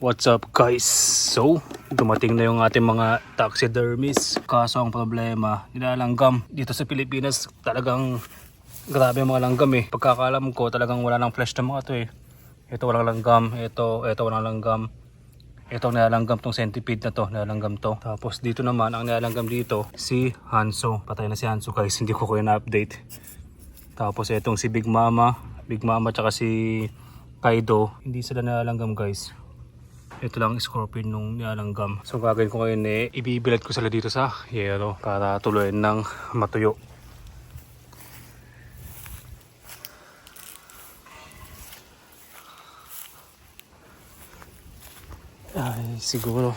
What's up guys? So, dumating na yung ating mga taxidermists. Kaso ang problema, nilalanggam. Dito sa Pilipinas, talagang grabe mga langgam eh. Pagkakalam ko, talagang wala nang flesh ng mga to eh. Ito walang langgam, ito, ito walang langgam. Ito ang nilalanggam tong centipede na to, nilalanggam to. Tapos dito naman, ang nilalanggam dito, si Hanso. Patay na si Hanso guys, hindi ko ko na-update. Tapos itong si Big Mama, Big Mama tsaka si Kaido, hindi sila nilalanggam guys. Ito lang scorpion nung nilalanggam. So gagawin ko ngayon eh, ibibilad ko sila dito sa yero para tuluyan ng matuyo. Ay, siguro.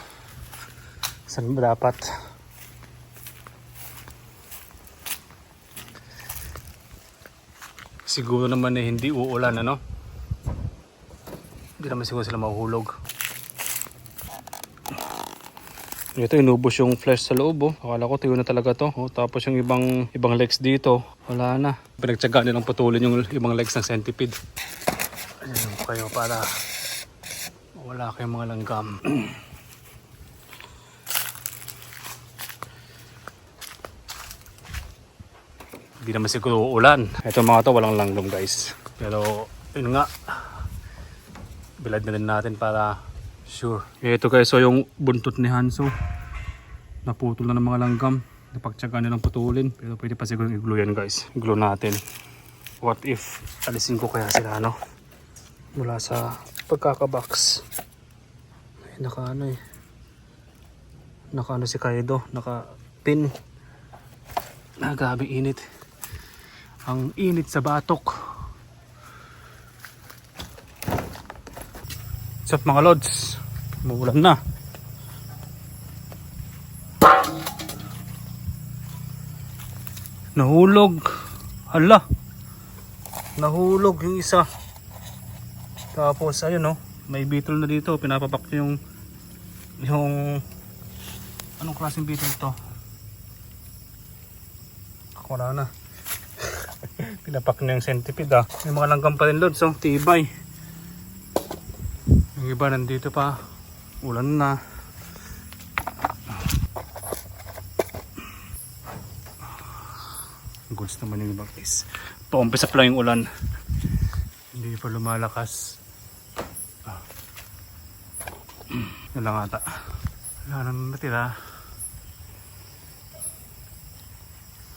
Saan ba dapat? Siguro naman eh hindi uulan ano? Hindi naman siguro sila mahuhulog. Ito inubos yung flesh sa loob oh. Akala ko tuyo na talaga to. Oh, tapos yung ibang ibang legs dito, wala na. Pinagtsagaan nilang putulin yung ibang legs ng centipede. Ayan kayo para wala kayong mga langgam. Hindi naman siguro uulan. Ito mga to walang langgam guys. Pero yun nga. Bilad na din natin para sure. Ito guys so yung buntot ni Hanso. Naputol na ng mga langgam. Napagtsaga nilang putulin. Pero pwede pa siguro i-glue yan guys. I-glue natin. What if alisin ko kaya sila no? Mula sa pagkakabox. Ay, naka ano eh. Naka ano si Kaido. Naka pin. Ah, grabe init. Ang init sa batok. What's up mga lods? Umuulan na. Nahulog. Hala. Nahulog yung isa. Tapos ayun oh, may beetle na dito. Pinapapak yung yung anong klaseng beetle to? Wala na. Pinapak na yung centipede ah. May mga langgam pa rin lods oh, tibay. Yung iba nandito pa. Ulan na. Goods naman yung iba guys. Paumpisa pa lang yung ulan. Hindi pa lumalakas. Ah. Yan lang ata. Wala nang natira.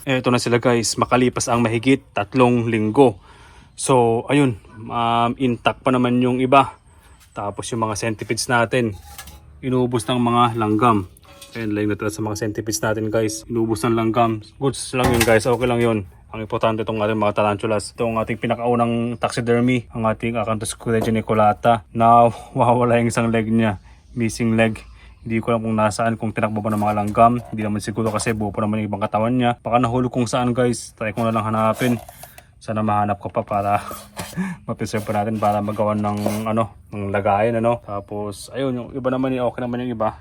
Eto na sila guys, makalipas ang mahigit tatlong linggo. So, ayun, um, intact pa naman yung iba. Tapos yung mga centipedes natin, inubos ng mga langgam. Ayun lang natira sa mga centipedes natin guys. Inubos ng langgam. Goods lang yun guys, okay lang yun. Ang importante itong ating mga tarantulas. Ito ang ating pinakaunang taxidermy, ang ating Acanthus cureja nicolata na wawala yung isang leg niya. Missing leg. Hindi ko alam kung nasaan, kung tinakbo ba ng mga langgam. Hindi naman siguro kasi buo pa naman yung ibang katawan niya. Baka nahulog kung saan guys. Try ko na lang hanapin. Sana mahanap ko pa para mapreserve natin para magawa ng ano, ng lagayan ano. Tapos ayun, yung iba naman yung okay naman yung iba.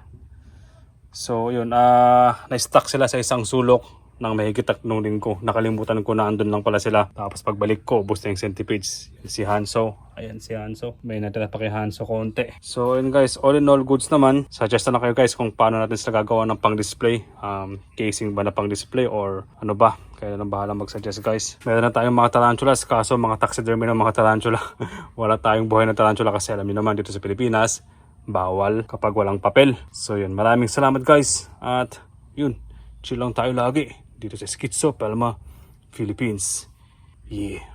So yun, ah na-stuck sila sa isang sulok ng mahigit tatlong linggo. Nakalimutan ko na andun lang pala sila. Tapos pagbalik ko, ubos na yung centipedes. Si Hanso. Ayan si Hanso. May natira pa kay Hanso konti. So yun guys, all in all goods naman. Suggest na kayo guys kung paano natin sila gagawa ng pang-display. Um, casing ba na pang-display or ano ba. Kaya nang bahala mag-suggest guys. Meron na tayong mga tarantulas kaso mga taxidermy ng mga tarantula. Wala tayong buhay na tarantula kasi alam niyo naman dito sa Pilipinas bawal kapag walang papel. So yun, maraming salamat guys. At yun, chill lang tayo lagi dito sa Schizo, Palma, Philippines. Yeah.